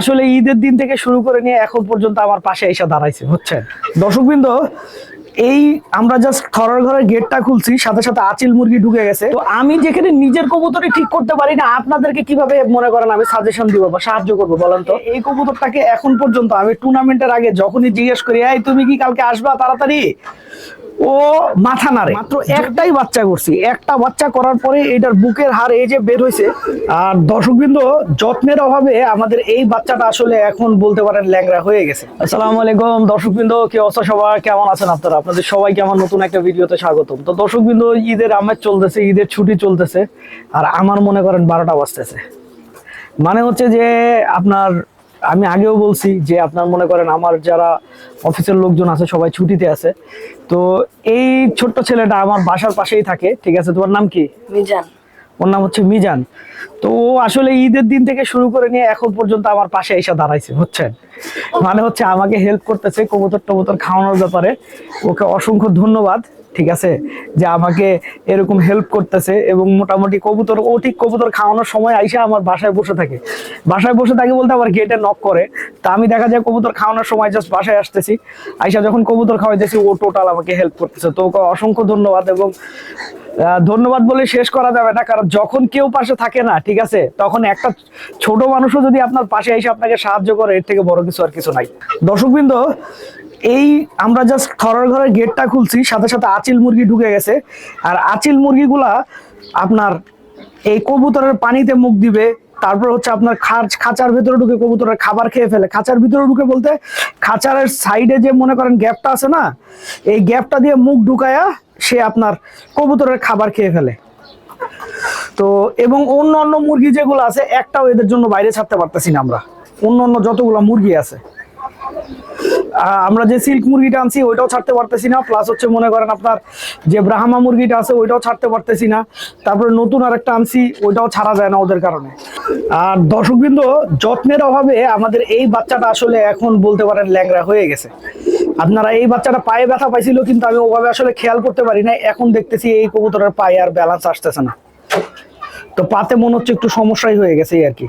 আসলে ঈদের দিন থেকে শুরু করে নিয়ে এখন পর্যন্ত আমার পাশে এসে দাঁড়াইছে, বুঝছেন? দর্শকবৃন্দ, এই আমরা জাস্ট থরার ঘরের গেটটা খুলছি, সাথে সাথে আচিল মুরগি ঢুকে গেছে। তো আমি যেখানে নিজের কবুতরই ঠিক করতে পারি না, আপনাদেরকে কীভাবে মনে করেন আমি সাজেশন দিব বা সাহায্য করব, বলেন তো? এই কবুতরটাকে এখন পর্যন্ত আমি টুর্নামেন্টের আগে যখনই জিজ্ঞেস করি তুমি কি কালকে আসবা তাড়াতাড়ি? ও মাথা নাড়ে। মাত্র একটাই বাচ্চা করছি। একটা বাচ্চা করার পরে এটার বুকের হার এই যে বের হয়েছে আর দর্শকবৃন্দ যত্নের অভাবে আমাদের এই বাচ্চাটা আসলে এখন বলতে পারেন ল্যাংরা হয়ে গেছে। আসসালামু আলাইকুম। দর্শকবৃন্দ কি অবস্থা সবার? কেমন আছেন আপনারা? আপনাদের সবাইকে আমার নতুন একটা ভিডিওতে স্বাগতম। তো দর্শকবৃন্দ ঈদের আমেজ চলতেছে ঈদের ছুটি চলতেছে আর আমার মনে করেন বারোটা বাজতেছে। মানে হচ্ছে যে আপনার আমি আগেও বলছি যে আপনার মনে করেন আমার যারা অফিসের লোকজন আছে সবাই ছুটিতে আছে। তো এই ছোট্ট ছেলেটা আমার বাসার পাশেই থাকে ঠিক আছে? তোমার নাম কি? মিজান। ওর নাম হচ্ছে মিজান। তো ও আসলে ঈদের দিন থেকে শুরু করে নিয়ে এখন পর্যন্ত আমার পাশে এসে দাঁড়াইছে বুঝছেন? মানে হচ্ছে আমাকে হেল্প করতেছে কবুতর টবুতর খাওয়ানোর ব্যাপারে। ওকে অসংখ্য ধন্যবাদ। ঠিক আছে? যে আমাকে এরকম হেল্প করতেছে এবং মোটামুটি কবুতর, ও ঠিক কবুতর খাওয়ানোর সময় আইসা আমার বাসায় বসে থাকে। বাসায় বসে থাকে বলতে আবার গেটে নক করে। তা আমি দেখা যায় কবুতর খাওয়ানোর সময় জাস্ট বাসায় আসতেছি। আইসা যখন কবুতর খাওয়াইতেছি, ও টোটাল আমাকে হেল্প করতেছে। তো ওকে অসংখ্য ধন্যবাদ এবং ধন্যবাদ বলে শেষ করা যাবে না। কারণ যখন কেউ পাশে থাকে না, ঠিক আছে? তখন একটা ছোট মানুষও যদি আপনার পাশে এসে আপনাকে সাহায্য করে, এর থেকে বড় কিছু আর কিছু নাই। দর্শকবৃন্দ এই আমরা জাস্ট থরার ঘরের গেটটা খুলছি, সাথে সাথে আচিল মুরগি ঢুকে গেছে। আর আচিল মুরগিগুলা আপনার এই কবুতরের পানিতে মুখ দিবে, তারপর হচ্ছে আপনার খাঁচ খাঁচার ভেতরে ঢুকে কবুতরের খাবার খেয়ে ফেলে। খাঁচার ভিতরে ঢুকে বলতে খাঁচারের সাইডে যে মনে করেন গ্যাপটা আছে না, এই গ্যাপটা দিয়ে মুখ ঢুকায়া সে আপনার কবুতরের খাবার খেয়ে ফেলে। তো এবং অন্য অন্য মুরগি যেগুলো আছে, একটাও এদের জন্য বাইরে ছাড়তে পারতেছি না আমরা। অন্য অন্য যতগুলো মুরগি আছে। আমরা যে সিল্ক মুরগিটা আনছি, ওইটাও ছাড়তে পারতেছি না। প্লাস হচ্ছে মনে করেন আপনার যে ব্রাহ্মা মুরগিটা আছে, ওইটাও ছাড়তে পারতেছি না। তারপরে নতুন আরেকটা আনছি, ওইটাও ছাড়া যায় না ওদের কারণে। আর দর্শকবৃন্দ, যত্নের অভাবে আমাদের এই বাচ্চাটা আসলে এখন বলতে পারেন ল্যাংরা হয়ে গেছে। আপনারা এই বাচ্চাটা পায়ে ব্যথা পাইছিল, কিন্তু আমি ওভাবে আসলে খেয়াল করতে পারি না এখন দেখতেছি এই কবুতরের পায়ে আর ব্যালেন্স আসতেছে না। তো পাতে মনে হচ্ছে একটু সমস্যাই হয়ে গেছে আর কি।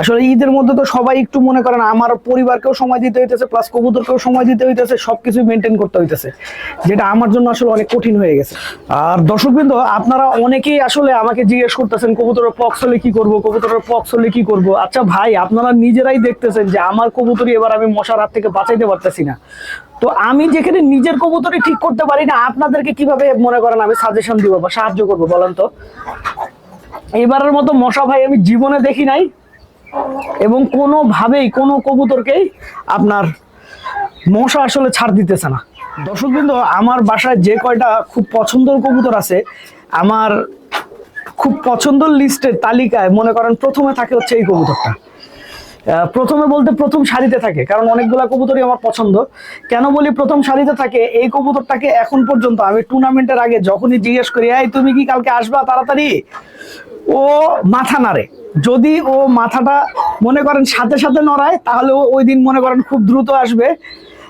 আসলে ঈদের মধ্যে তো সবাই একটু মনে করেন, আমার পরিবারকেও সময় দিতে হইতেছে প্লাস কবুতরকেও সময় দিতে হইতেছে, সবকিছু মেনটেন করতে হইতেছে, যেটা আমার জন্য আসলে অনেক কঠিন হয়ে গেছে। আর দর্শকবৃন্দ, আপনারা অনেকেই আসলে আমাকে জিজ্ঞেস করতেছেন, কবুতরের পক্স হলে কি করব? কবুতরের পক্স হলে কি করব? আচ্ছা ভাই, আপনারা নিজেরাই দেখতেছেন যে আমার কবুতরই এবার আমি মশার হাত থেকে বাঁচাইতে পারতেছি না। তো আমি যেখানে নিজের কবুতরই ঠিক করতে পারি না, আপনাদেরকে কীভাবে মনে করেন আমি সাজেশন দিব বা সাহায্য করব বলেন তো? এবারের মতো মশা ভাই আমি জীবনে দেখি নাই। এবং কোনোভাবেই কোনো কবুতরকেই আপনার মশা আসলে ছাড় দিতেছে না। দর্শকবৃন্দ, আমার বাসায় যে কয়টা খুব পছন্দের কবুতর আছে, আমার খুব পছন্দের লিস্টের তালিকায় মনে করেন প্রথমে থাকে হচ্ছে এই কবুতরটা। প্রথমে বলতে প্রথম সারিতে থাকে, কারণ অনেকগুলা কবুতরই আমার পছন্দ। কেন বলি প্রথম সারিতে থাকে? এই কবুতরটাকে এখন পর্যন্ত আমি টুর্নামেন্টের আগে যখনই জিজ্ঞেস করি, এই, তুমি কি কালকে আসবা তাড়াতাড়ি? ও মাথা নাড়ে। যদি ও মাথাটা মনে করেন সাথে সাথে নড়ায়, তাহলে ওই দিন মনে করেন খুব দ্রুত আসবে।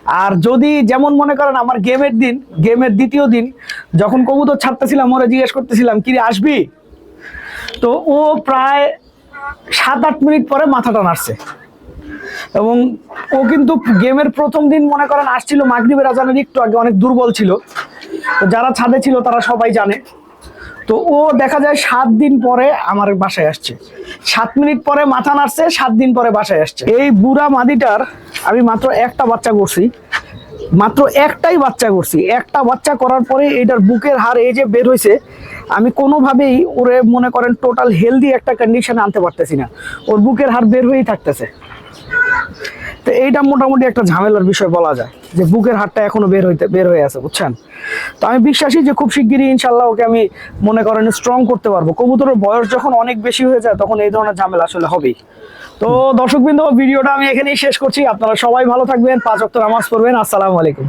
আর যদি যেমন মনে করেন আমার গেমের দিন, গেমের দ্বিতীয় দিন, যখন কবুতর ছাড়তেছিলাম, ওরা জিজ্ঞেস করতেছিলাম কি আসবি? তো ও প্রায় সাত আট মিনিট পরে মাথাটা নাড়ছে। এবং ও কিন্তু গেমের প্রথম দিন মনে করেন আসছিল, মাগরিবের আজানের একটু আগে, অনেক দুর্বল ছিল। তো যারা ছাদে ছিল, তারা সবাই জানে। তো ও দেখা যায় সাত দিন পরে আমার বাসায় আসছে। সাত মিনিট পরে মাথা নাড়ছে, সাত দিন পরে বাসায় আসছে। এই বুড়া মাদিটার আমি মাত্র একটা বাচ্চা করছি। মাত্র একটাই বাচ্চা করছি। একটা বাচ্চা করার পরে এটার বুকের হার এই যে বের হয়েছে, আমি কোনোভাবেই ওরে মনে করেন টোটাল হেলদি একটা কন্ডিশনে আনতে পারতেছি না। ওর বুকের হার বের হয়েই থাকতেছে। তো এইটা মোটামুটি একটা ঝামেলার বিষয় বলা যায় যে বুকের হাটটা এখনও বের হইতে বের হয়ে আছে, বুঝছেন? তো আমি বিশ্বাসী যে খুব শিগগিরই ইনশাল্লাহ ওকে আমি মনে করেন স্ট্রং করতে পারব। কবুতরের বয়স যখন অনেক বেশি হয়ে যায়, তখন এই ধরনের ঝামেলা আসলে হবেই। তো দর্শকবৃন্দ, ভিডিওটা আমি এখানেই শেষ করছি। আপনারা সবাই ভালো থাকবেন। পাঁচ অক্ট নামাজ পড়বেন। আসসালামু আলাইকুম।